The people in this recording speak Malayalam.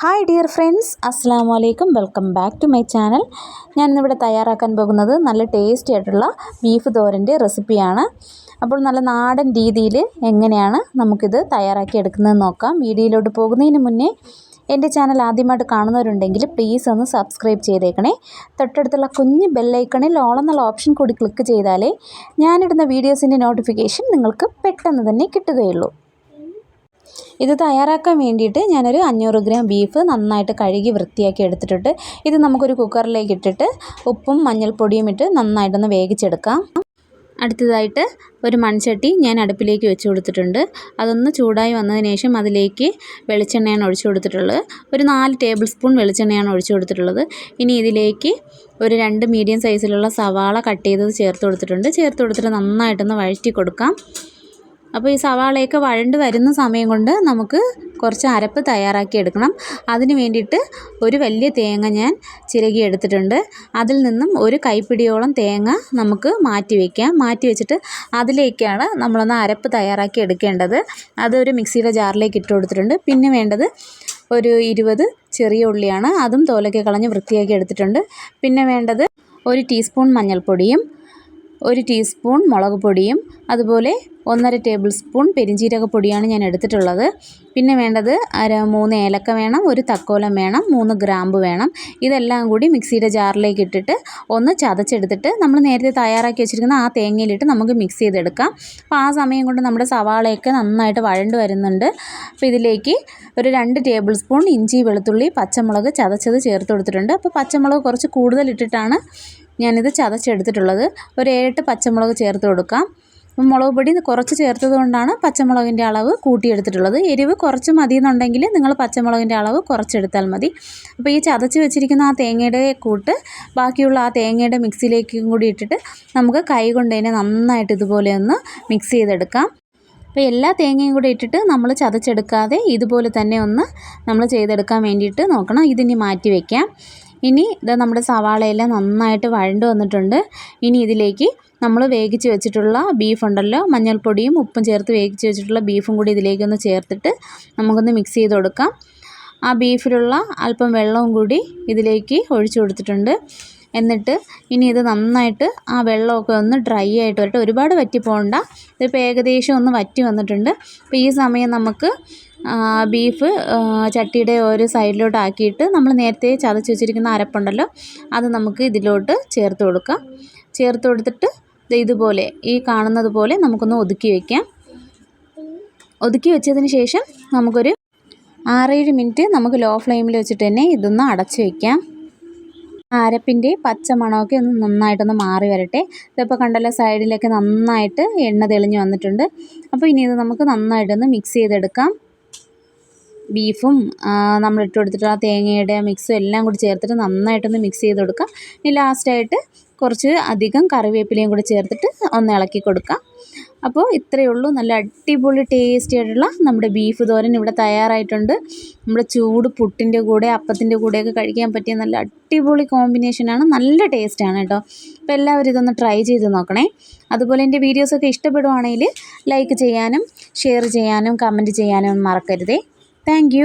ഹായ് ഡിയർ ഫ്രണ്ട്സ് അസ്സാം വലൈക്കും welcome back to my channel. ഞാൻ ഇന്നിവിടെ തയ്യാറാക്കാൻ പോകുന്നത് നല്ല ടേസ്റ്റി ആയിട്ടുള്ള ബീഫ് തോരന്റെ റെസിപ്പിയാണ്. അപ്പോൾ നല്ല നാടൻ രീതിയിൽ എങ്ങനെയാണ് നമുക്കിത് തയ്യാറാക്കി എടുക്കുന്നതെന്ന് നോക്കാം. വീഡിയോയിലോട്ട് പോകുന്നതിന് മുന്നേ എന്റെ ചാനൽ ആദ്യമായിട്ട് കാണുന്നവരുണ്ടെങ്കിൽ പ്ലീസ് ഒന്ന് സബ്സ്ക്രൈബ് ചെയ്തേക്കണേ. തൊട്ടടുത്തുള്ള കുഞ്ഞ് ബെല്ലൈക്കണിൽ ഓളെന്നുള്ള ഓപ്ഷൻ കൂടി ക്ലിക്ക് ചെയ്താലേ ഞാനിടുന്ന വീഡിയോസിന്റെ നോട്ടിഫിക്കേഷൻ നിങ്ങൾക്ക് പെട്ടെന്ന് തന്നെ കിട്ടുകയുള്ളൂ. ഇത് തയ്യാറാക്കാൻ വേണ്ടിയിട്ട് ഞാനൊരു അഞ്ഞൂറ് ഗ്രാം ബീഫ് നന്നായിട്ട് കഴുകി വൃത്തിയാക്കി എടുത്തിട്ടുണ്ട്. ഇത് നമുക്കൊരു കുക്കറിലേക്ക് ഇട്ടിട്ട് ഉപ്പും മഞ്ഞൾപ്പൊടിയും ഇട്ട് നന്നായിട്ടൊന്ന് വേവിച്ചെടുക്കാം. അടുത്തതായിട്ട് ഒരു മൺചട്ടി ഞാൻ അടുപ്പിലേക്ക് വെച്ച് കൊടുത്തിട്ടുണ്ട്. അതൊന്ന് ചൂടായി വന്നതിന് ശേഷം അതിലേക്ക് വെളിച്ചെണ്ണയാണ് ഒഴിച്ചു കൊടുത്തിട്ടുള്ളത്. ഒരു നാല് ടേബിൾ സ്പൂൺ വെളിച്ചെണ്ണയാണ് ഒഴിച്ചു കൊടുത്തിട്ടുള്ളത്. ഇനി ഇതിലേക്ക് ഒരു രണ്ട് മീഡിയം സൈസിലുള്ള സവാള കട്ട് ചെയ്തത് ചേർത്ത് കൊടുത്തിട്ടുണ്ട്. ചേർത്ത് കൊടുത്തിട്ട് നന്നായിട്ടൊന്ന് വഴറ്റി കൊടുക്കാം. അപ്പോൾ ഈ സവാളയൊക്കെ വഴണ്ട് വരുന്ന സമയം കൊണ്ട് നമുക്ക് കുറച്ച് അരപ്പ് തയ്യാറാക്കി എടുക്കണം. അതിന് വേണ്ടിയിട്ട് ഒരു വലിയ തേങ്ങ ഞാൻ ചിരകി എടുത്തിട്ടുണ്ട്. അതിൽ നിന്നും ഒരു കൈപ്പിടിയോളം തേങ്ങ നമുക്ക് മാറ്റി വയ്ക്കാം. മാറ്റി വെച്ചിട്ട് അതിലേക്കാണ് നമ്മളൊന്ന് അരപ്പ് തയ്യാറാക്കി എടുക്കേണ്ടത്. അതൊരു മിക്സിയുടെ ജാറിലേക്ക് ഇട്ട് കൊടുത്തിട്ടുണ്ട്. പിന്നെ വേണ്ടത് ഒരു ഇരുപത് ചെറിയ ഉള്ളിയാണ്. അതും തോലൊക്കെ കളഞ്ഞ് വൃത്തിയാക്കി എടുത്തിട്ടുണ്ട്. പിന്നെ വേണ്ടത് ഒരു ടീസ്പൂൺ മഞ്ഞൾപ്പൊടിയും ഒരു ടീസ്പൂൺ മുളക് പൊടിയും അതുപോലെ ഒന്നര ടേബിൾ സ്പൂൺ പെരിഞ്ചീരകപ്പൊടിയാണ് ഞാൻ എടുത്തിട്ടുള്ളത്. പിന്നെ വേണ്ടത് അര മൂന്ന് ഏലക്ക വേണം ഒരു തക്കോലം വേണം മൂന്ന് ഗ്രാമ്പ് വേണം. ഇതെല്ലാം കൂടി മിക്സിയുടെ ജാറിലേക്ക് ഇട്ടിട്ട് ഒന്ന് ചതച്ചെടുത്തിട്ട് നമ്മൾ നേരത്തെ തയ്യാറാക്കി വെച്ചിരിക്കുന്ന ആ തേങ്ങയിലിട്ട് നമുക്ക് മിക്സ് ചെയ്തെടുക്കാം. അപ്പോൾ ആ സമയം കൊണ്ട് നമ്മുടെ സവാളയൊക്കെ നന്നായിട്ട് വഴണ്ട് വരുന്നുണ്ട്. അപ്പോൾ ഇതിലേക്ക് ഒരു രണ്ട് ടേബിൾ സ്പൂൺ ഇഞ്ചി വെളുത്തുള്ളി പച്ചമുളക് ചതച്ചത് ചേർത്ത് കൊടുത്തിട്ടുണ്ട്. അപ്പോൾ പച്ചമുളക് കുറച്ച് കൂടുതൽ ഇട്ടിട്ടാണ് ഞാനിത് ചതച്ചെടുത്തിട്ടുള്ളത്. ഒരു ഏഴെട്ട് പച്ചമുളക് ചേർത്ത് കൊടുക്കാം. മുളക് പൊടി കുറച്ച് ചേർത്തത് കൊണ്ടാണ് പച്ചമുളകിന്റെ അളവ് കൂട്ടിയെടുത്തിട്ടുള്ളത്. എരിവ് കുറച്ച് മതി എന്നുണ്ടെങ്കിൽ നിങ്ങൾ പച്ചമുളകിന്റെ അളവ് കുറച്ചെടുത്താൽ മതി. അപ്പോൾ ഈ ചതച്ച് വെച്ചിരിക്കുന്ന ആ തേങ്ങയുടെ കൂട്ട് ബാക്കിയുള്ള ആ തേങ്ങയുടെ മിക്സിയിലേക്കും കൂടി ഇട്ടിട്ട് നമുക്ക് കൈ കൊണ്ട് തന്നെ നന്നായിട്ട് ഇതുപോലെ ഒന്ന് മിക്സ് ചെയ്തെടുക്കാം. അപ്പോൾ എല്ലാ തേങ്ങയും കൂടി ഇട്ടിട്ട് നമ്മൾ ചതച്ചെടുക്കാതെ ഇതുപോലെ തന്നെ ഒന്ന് നമ്മൾ ചെയ്തെടുക്കാൻ വേണ്ടിയിട്ട് നോക്കണം. ഇതിനി മാറ്റി വയ്ക്കാം ഇനി ഇത് നമ്മുടെ സവാളയെല്ലാം നന്നായിട്ട് വഴണ്ട് വന്നിട്ടുണ്ട്. ഇനി ഇതിലേക്ക് നമ്മൾ വേവിച്ച് വെച്ചിട്ടുള്ള ബീഫ് ഉണ്ടല്ലോ മഞ്ഞൾപ്പൊടിയും ഉപ്പും ചേർത്ത് വേവിച്ച് വെച്ചിട്ടുള്ള ബീഫും കൂടി ഇതിലേക്കൊന്ന് ചേർത്തിട്ട് നമുക്കൊന്ന് മിക്സ് ചെയ്ത് കൊടുക്കാം. ആ ബീഫിലുള്ള അല്പം വെള്ളവും കൂടി ഇതിലേക്ക് ഒഴിച്ചു കൊടുത്തിട്ടുണ്ട്. എന്നിട്ട് ഇനി ഇത് നന്നായിട്ട് ആ വെള്ളമൊക്കെ ഒന്ന് ഡ്രൈ ആയിട്ട് വരട്ടെ. ഒരുപാട് വറ്റി പോകണ്ട ഇതിപ്പോൾ ഏകദേശം ഒന്ന് വറ്റി വന്നിട്ടുണ്ട്. അപ്പോൾ ഈ സമയം നമുക്ക് ബീഫ് ചട്ടിയുടെ ഒരു സൈഡിലോട്ട് ആക്കിയിട്ട് നമ്മൾ നേരത്തെ ചതച്ച് വെച്ചിരിക്കുന്ന അരപ്പുണ്ടല്ലോ അത് നമുക്ക് ഇതിലോട്ട് ചേർത്ത് കൊടുക്കാം. ചേർത്ത് കൊടുത്തിട്ട് ഇതുപോലെ ഈ കാണുന്നത് പോലെ നമുക്കൊന്ന് ഒതുക്കി വയ്ക്കാം ഒതുക്കി വെച്ചതിന് ശേഷം നമുക്കൊരു ആറേഴ് മിനിറ്റ് നമുക്ക് ലോ ഫ്ലെയിമിൽ വെച്ചിട്ട് തന്നെ ഇതൊന്ന് അടച്ച് വയ്ക്കാം അരപ്പിന്റെ പച്ച മണമൊക്കെ ഒന്ന് നന്നായിട്ടൊന്ന് മാറി വരട്ടെ. ഇതിപ്പോൾ കണ്ടല്ലോ സൈഡിലൊക്കെ നന്നായിട്ട് എണ്ണ തെളിഞ്ഞ് വന്നിട്ടുണ്ട്. അപ്പോൾ ഇനി ഇത് നമുക്ക് നന്നായിട്ടൊന്ന് മിക്സ് ചെയ്തെടുക്കാം. ബീഫും നമ്മളിട്ട് കൊടുത്തിട്ട് ആ തേങ്ങയുടെ മിക്സും എല്ലാം കൂടി ചേർത്തിട്ട് നന്നായിട്ടൊന്ന് മിക്സ് ചെയ്ത് കൊടുക്കാം. ഇനി ലാസ്റ്റായിട്ട് കുറച്ച് അധികം കറിവേപ്പിലയും കൂടി ചേർത്തിട്ട് ഒന്ന് ഇളക്കി കൊടുക്കാം. അപ്പോൾ ഇത്രയേ ഉള്ളൂ. നല്ല അടിപൊളി ടേസ്റ്റി ആയിട്ടുള്ള നമ്മുടെ ബീഫ് തോരൻ ഇവിടെ തയ്യാറായിട്ടുണ്ട്. നമ്മുടെ ചൂട് പുട്ടിന്റെ കൂടെ അപ്പത്തിന്റെ കൂടെയൊക്കെ കഴിക്കാൻ പറ്റിയ നല്ല അടിപൊളി കോമ്പിനേഷനാണ് നല്ല ടേസ്റ്റാണ് കേട്ടോ. അപ്പോൾ എല്ലാവരും ഇതൊന്ന് ട്രൈ ചെയ്ത് നോക്കണേ. അതുപോലെ എന്റെ വീഡിയോസൊക്കെ ഇഷ്ടപ്പെടുവാണെങ്കിൽ ലൈക്ക് ചെയ്യാനും ഷെയർ ചെയ്യാനും കമന്റ് ചെയ്യാനും മറക്കരുതേ. താങ്ക്